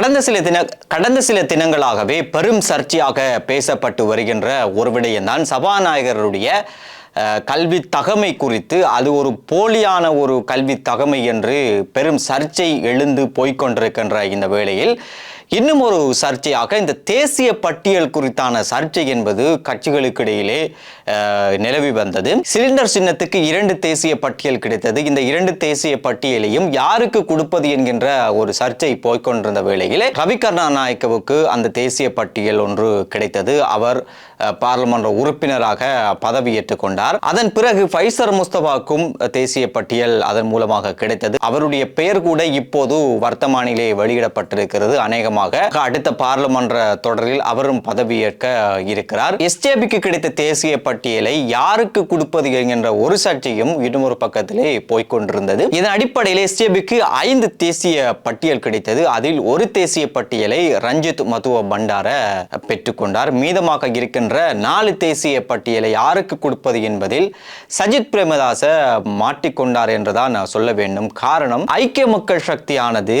கடந்த சில தின கடந்த சில தினங்களாகவே பெரும் சர்ச்சையாக பேசப்பட்டு வருகின்ற ஒரு விடயம்தான் சபாநாயகருடைய கல்வி தகமை குறித்து அது ஒரு போலியான ஒரு கல்வி தகமை என்று பெரும் சர்ச்சை எழுந்து போய்க்கொண்டிருக்கின்ற இந்த வேளையில் இன்னும் ஒரு சர்ச்சையாக இந்த தேசிய பட்டியல் குறித்தான சர்ச்சை என்பது கட்சிகளுக்கு இடையிலே நிலவி வந்தது. சிலிண்டர் சின்னத்துக்கு இரண்டு தேசிய பட்டியல் கிடைத்தது. இந்த இரண்டு தேசிய பட்டியலையும் யாருக்கு கொடுப்பது என்கின்ற ஒரு சர்ச்சை போய்க்கொண்டிருந்த வேளையிலே ரவி கருணாநாயக்கவுக்கு அந்த தேசிய பட்டியல் ஒன்று கிடைத்தது. அவர் பாராளுமன்ற உறுப்பினராக பதவியேற்றுக் கொண்டார். அதன் பிறகு ஃபைசர் முஸ்தபாக்கும் தேசிய பட்டியல் அதன் மூலமாக கிடைத்தது. அவருடைய பெயர் கூட இப்போது வர்த்தமானிலே வெளியிடப்பட்டிருக்கிறது. அநேகமாக அடுத்த பாராளுமன்ற தொடரில் அவரும் பதவியேற்க இருக்கிறார். எஸ்ஜேபிக்கு கிடைத்த தேசிய பட்டியலை யாருக்கு கொடுப்பது என்கின்ற ஒரு சர்ச்சையும் இன்னொரு பக்கத்திலே போய்க்கொண்டிருந்தது. இதன் அடிப்படையில் எஸ்ஜேபிக்கு ஐந்து தேசிய பட்டியல் கிடைத்தது. அதில் ஒரு தேசிய பட்டியலை ரஞ்சித் மதுவ பண்டார பெற்றுக்கொண்டார். மீதமாக இருக்கின்ற நாலு தேசிய பட்டியலை யாருக்கு கொடுப்பது என்பதில் சஜித் பிரேமதாச மாட்டிக்கொண்டார் என்றுதான் நான் சொல்ல வேண்டும். காரணம் ஐக்கிய மக்கள் சக்தியானது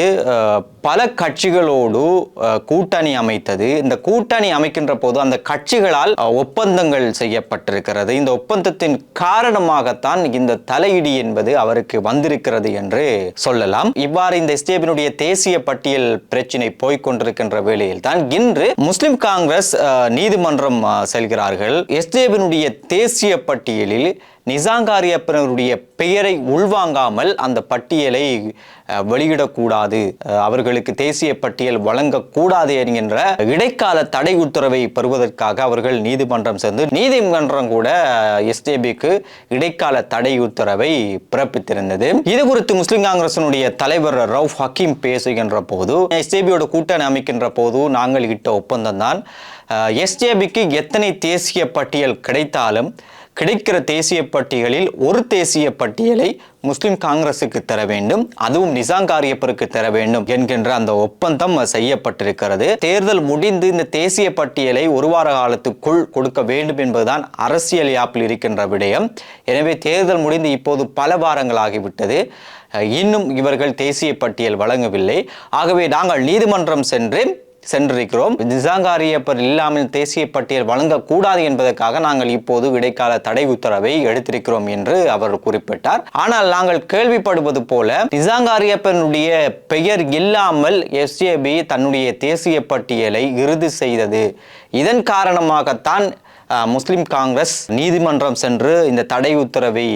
பல கட்சிகளோடு கூட்டணி அமைத்தது. இந்த கூட்டணி அமைக்கின்ற போது அந்த கட்சிகளால் ஒப்பந்தங்கள் செய்யப்பட்டிருக்கிறது. இந்த ஒப்பந்தத்தின் காரணமாகத்தான் இந்த தலையிடி என்பது அவருக்கு வந்திருக்கிறது என்று சொல்லலாம். இவ்வாறு இந்த எஸ்டேபினுடைய தேசிய பட்டியல் பிரச்சினை போய்க்கொண்டிருக்கின்ற வேளையில் தான் இன்று முஸ்லிம் காங்கிரஸ் நீதிமன்றம் செல்கிறார்கள். எஸ்தேபினுடைய தேசிய பட்டியலில் நிசாங்காரியப்பனருடைய பெயரை உள்வாங்காமல் அந்த பட்டியலை வெளியிடக்கூடாது. அவர்களுக்கு தேசிய பட்டியல் வழங்கக்கூடாது என்கின்ற இடைக்கால தடை உத்தரவை பெறுவதற்காக அவர்கள் நீதிமன்றம் சேர்ந்து நீதிமன்றம் கூட எஸ்டேபிக்கு இடைக்கால தடை உத்தரவை பிறப்பித்திருந்தது. இது குறித்து முஸ்லிம் காங்கிரசினுடைய தலைவர் ரவுஃப் ஹக்கீம் பேசுகின்ற போது எஸ்டேபியோட கூட்டணி அமைக்கின்ற போது நாங்கள் இட்ட ஒப்பந்தம் தான் எஸ்டேபிக்கு எத்தனை தேசிய பட்டியல் கிடைத்தாலும் கிடைக்கிற தேசிய பட்டியலில் ஒரு தேசிய பட்டியலை முஸ்லிம் காங்கிரசுக்கு தர வேண்டும் அதுவும் நிசாங்காரியப்பருக்கு தர வேண்டும் என்கின்ற அந்த ஒப்பந்தம் செய்யப்பட்டிருக்கிறது. தேர்தல் முடிந்து இந்த தேசிய பட்டியலை ஒரு வார காலத்துக்குள் கொடுக்க வேண்டும் என்பதுதான் அரசியல் யாப்பில் இருக்கின்ற விடயம். எனவே தேர்தல் முடிந்து இப்போது பல வாரங்களாகிவிட்டது. ஆகிவிட்டது இன்னும் இவர்கள் தேசிய பட்டியல் வழங்கவில்லை. ஆகவே நாங்கள் நீதிமன்றம் சென்று சென்றிருக்கிறோம். நிசாங்காரியப்பர் இல்லாமல் தேசிய பட்டியல் வழங்கக்கூடாது என்பதற்காக நாங்கள் இப்போது இடைக்கால தடை உத்தரவை எடுத்திருக்கிறோம் என்று அவர் குறிப்பிட்டார். ஆனால் நாங்கள் கேள்விப்படுவது போல நிசாங்காரியப்பனுடைய பெயர் இல்லாமல் எஸ்ஏபி தன்னுடைய தேசிய பட்டியலை இறுதி செய்தது. இதன் காரணமாகத்தான் முஸ்லிம் காங்கிரஸ் நீதிமன்றம் சென்று இந்த தடை உத்தரவை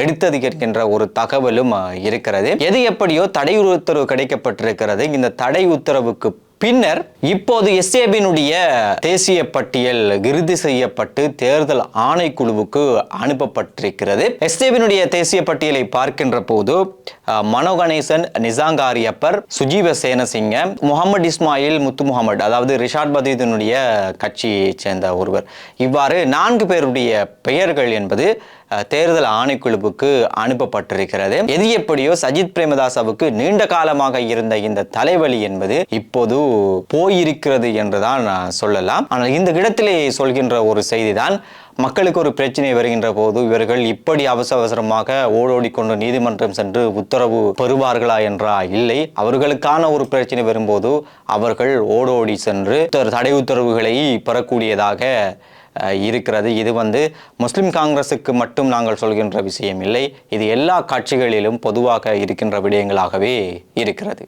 எடுத்தது என்கின்ற ஒரு தகவலும் இருக்கிறது. எது எப்படியோ தடை உத்தரவு கிடைக்கப்பட்டிருக்கிறது. இந்த தடை உத்தரவுக்கு பின்னர் இப்போது எஸ்ஏபியினுடைய தேசிய பட்டியல் இறுதி செய்யப்பட்டு தேர்தல் ஆணைக்குழுவுக்கு அனுப்பப்பட்டிருக்கிறது. எஸ்ஏபியினுடைய தேசிய பட்டியலை பார்க்கின்ற போது மனோகணேசன் மனோ கணேசன் நிசாங்காரியப்பர் சுஜீவ சேனசிங்க முகமது இஸ்மாயில் முத்து முகமது அதாவது ரிஷாட் பதீதனுடைய கட்சியைச் சேர்ந்த ஒருவர். இவ்வாறு நான்கு பேருடைய பெயர்கள் என்பது தேர்தல் ஆணைக்குழுவுக்கு அனுப்பப்பட்டிருக்கிறது. எது எப்படியோ சஜித் பிரேமதாசவுக்கு நீண்ட காலமாக இருந்த இந்த தலைவலி என்பது இப்போது போயிருக்கிறது என்றுதான் நான் சொல்லலாம். ஆனால் இந்த இடத்திலே சொல்கின்ற ஒரு செய்திதான் மக்களுக்கு ஒரு பிரச்சனை வருகின்ற போது இவர்கள் இப்படி அவசர அவசரமாக ஓடோடி கொண்டு நீதிமன்றம் சென்று உத்தரவு பெறுவார்களா என்றா? இல்லை. அவர்களுக்கான ஒரு பிரச்சனை வரும்போது அவர்கள் ஓடோடி சென்று தடை உத்தரவுகளை பெறக்கூடியதாக இருக்கிறது. இது வந்து முஸ்லிம் காங்கிரஸுக்கு மட்டும் நாங்கள் சொல்கின்ற விஷயம் இல்லை. இது எல்லா கட்சிகளிலும் பொதுவாக இருக்கின்ற விடயங்களாகவே இருக்கிறது.